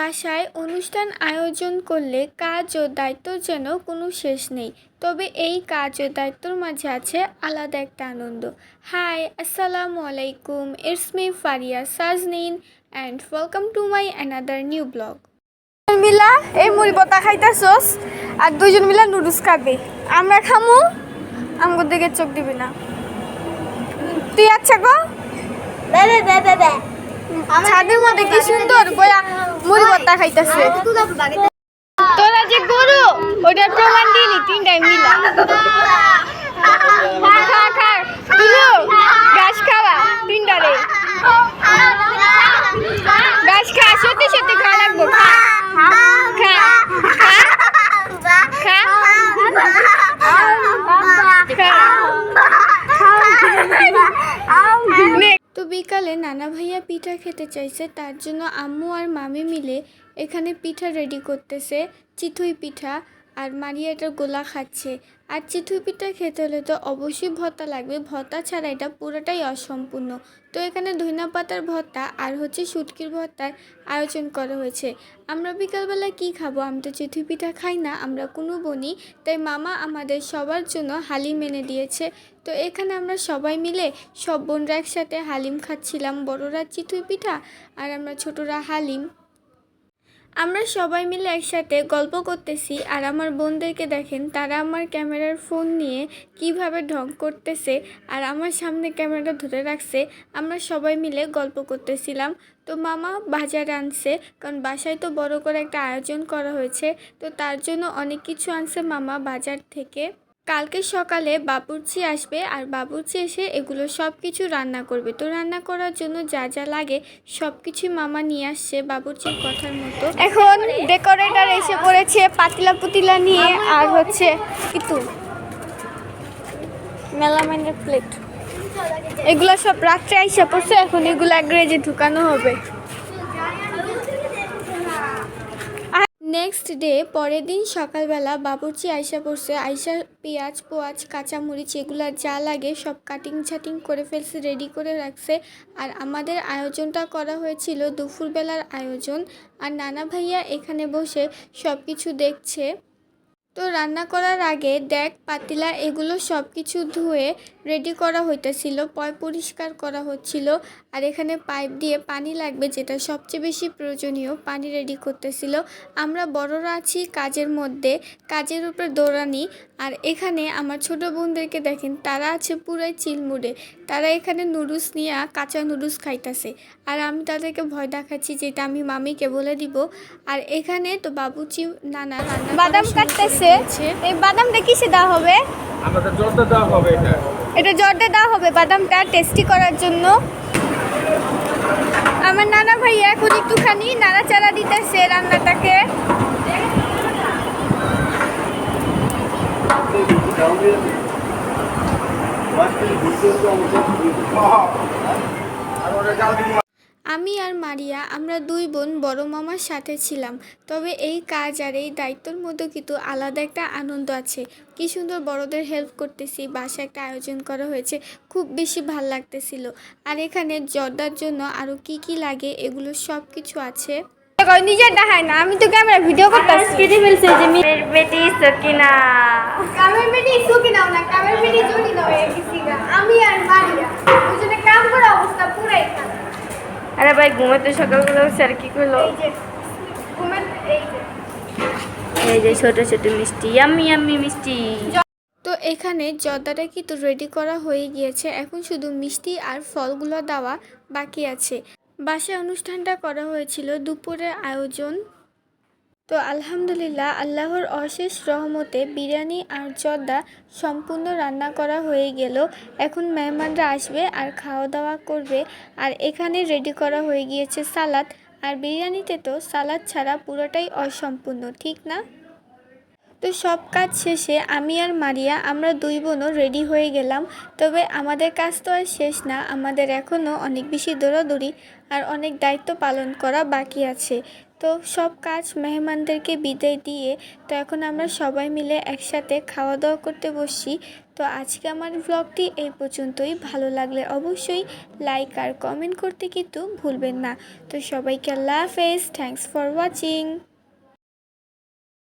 বাসায় অনুষ্ঠান আয়োজন করলে কাজ ও দায়িত্বর যেন কোনো শেষ নেই। তবে এই কাজ ও দায়িত্বর মাঝে আছে আলাদা একটা আনন্দ। হাই আসসালামু আলাইকুম it's me Faria Sajnin and welcome to my another new vlog মিলা এই মুড়ি বতা খাইতাছস আর দুইজন মিলা নুডলস খাবে। আমরা খামু আমগো দিকে চোখ দিবি না। তুই আচ্ছা গো। বেবে বে। ছাদের মধ্যে কি সুন্দর বয়া মুড়ি বতা খাইতেছে। তোরা যে গরু ওটা প্রমাণ দিলি তিনটাই মিলা। নানা ভাইয়া পিঠা খেতে চাইছে, তার জন্য আম্মু আর মামি মিলে এখানে পিঠা রেডি করতেছে চিথুই পিঠা। আর মারিয়া এটা গোলা খাচ্ছে। আর পিঠা খেতে হলে তো অবশ্যই ভর্তা লাগবে। ভর্তা ছাড়া এটা পুরোটাই অসম্পূর্ণ। তো এখানে ধনিয়া পাতার ভর্তা আর হচ্ছে শুটকির ভর্তার আয়োজন করা হয়েছে। আমরা বিকালবেলা কি খাব? আমি তো চিথুই পিঠা খাই না, আমরা কোনো বনি। তাই মামা আমাদের সবার জন্য হালিম এনে দিয়েছে। তো এখানে আমরা সবাই মিলে সব বোনরা একসাথে হালিম খাচ্ছিলাম। বড়রা চিতুই পিঠা আর আমরা ছোটরা হালিম। আমরা সবাই মিলে একসাথে গল্প করতেছি আর আমার বোনদেরকে দেখেন, তারা আমার ক্যামেরার ফোন নিয়ে কীভাবে ঢং করতেছে আর আমার সামনে ক্যামেরাটা ধরে রাখছে। আমরা সবাই মিলে গল্প করতেছিলাম। তো মামা বাজার আনছে, কারণ বাসায় তো বড় করে একটা আয়োজন করা হয়েছে। তো তার জন্য অনেক কিছু আনছে মামা বাজার থেকে। কালকে সকালে বাবুর্চি আসবে আর বাবুর্চি এসে এগুলো সব কিছু রান্না করবে। তো রান্না করার জন্য যা যা লাগে সব কিছুই মামা নিয়ে আসছে বাবুর্চির কথার মতো। এখন ডেকোরেটর এসে পড়েছে পাতিলা পুতিলা নিয়ে আর হচ্ছে কিন্তু মেলামাইনের প্লেট এগুলো সব রাত্রে আইসা পড়ছে এখন এগুলো গ্রেজে ঢুকানো হবে। নেক্সট ডে পরের দিন সকালবেলা বাবুর্চি আইসা পড়ছে। আইসা পেঁয়াজ, পোয়াজ, কাঁচামরিচ, এগুলো যা লাগে সব কাটিং ছাটিং করে ফেলছে রেডি করে রাখছে। আর আমাদের আয়োজনটা করা হয়েছিল দুপুরবেলার আয়োজন। আর নানা ভাইয়া এখানে বসে সব কিছু দেখছে। তো রান্না করার আগে দেখ পাতিলা এগুলো সব কিছু ধুয়ে রেডি করা হইতেছিল পয় পরিষ্কার করা হচ্ছিল। আর এখানে পাইপ দিয়ে পানি লাগবে যেটা সবচেয়ে বেশি প্রয়োজনীয় পানি রেডি করতেছিল। আমরা বড়রা আছি কাজের মধ্যে কাজের উপর দৌড়ানি। আর এখানে আমার ছোট বোনদেরকে দেখেন তারা আছে পুরাই চিলমুড়ে। তারা এখানে নুডলস নিয়ে কাঁচা নুডলস খাইতেছে। আর আমি তাদেরকে ভয় দেখাচ্ছি যেটা আমি মামিকে বলে দিব। আর এখানে তো বাবুচি নানা রান্না বাদাম কাটতেছে। দিয়েছে। এই বাদামটা কিসে দেওয়া হবে? আমাদের যত দেওয়া হবে এটা। এটা জর্দে দেওয়া হবে বাদামটা টেস্টি করার জন্য। আমার নানা ভাইয়া এখন একটুখানি নাড়াচাড়া দিতেছে রান্নাটাকে। আর ওটা আমি আর মারিয়া আমরা দুই বোন বড় মামার সাথে ছিলাম। তবে এই কাজ আর এই দায়িত্বর মধ্যে কিন্তু আলাদা একটা আনন্দ আছে। কি সুন্দর বড়দের হেল্প করতেছি বাসায় একটা আয়োজন করা হয়েছে খুব বেশি ভালো লাগতেছিল। আর এখানে জর্দার জন্য আরও কি কি লাগে এগুলো সব কিছু আছে নিজের দেখায় না আমি তো ক্যামেরা ভিডিও করতেছি। কেটে ফেলছে যে মেয়ের বেটি সকিনা। কামের বেটি সুকি না কামের বেটি জুটি না আমি আর মারিয়া দুজনে কাম করা অবস্থা পুরাই খারাপ। আরে ভাই ঘুমাতে সকালবেলা স্যার কি করল? এই যে ঘুমের এই যে। ছোট ছোট মিষ্টি আমি আমি মিষ্টি। তো এখানে জর্দাটা কিন্তু রেডি করা হয়ে গিয়েছে। এখন শুধু মিষ্টি আর ফলগুলো দেওয়া বাকি আছে। বাসায় অনুষ্ঠানটা করা হয়েছিল দুপুরের আয়োজন। তো আলহামদুলিল্লাহ আল্লাহর অশেষ রহমতে বিরিয়ানি আর জর্দা সম্পূর্ণ রান্না করা হয়ে গেল। এখন মেহমানরা আসবে আর খাওয়া দাওয়া করবে আর এখানে রেডি করা হয়ে গিয়েছে সালাদ। আর বিরিয়ানিতে তো সালাদ ছাড়া পুরোটাই অসম্পূর্ণ, ঠিক না? তো সব কাজ শেষে আমি আর মারিয়া আমরা দুই বোনও রেডি হয়ে গেলাম। তবে আমাদের কাজ তো আর শেষ না, আমাদের এখনও অনেক বেশি দৌড়াদৌড়ি আর অনেক দায়িত্ব পালন করা বাকি আছে। তো সব কাজ মেহমানদেরকে বিদায় দিয়ে তো এখন আমরা সবাই মিলে একসাথে খাওয়া দাওয়া করতে বসছি। তো আজকে আমার ব্লগটি এই পর্যন্তই। ভালো লাগলে অবশ্যই লাইক আর কমেন্ট করতে কিন্তু ভুলবেন না। তো সবাইকে আল্লাহ হাফেজ। Thanks for watching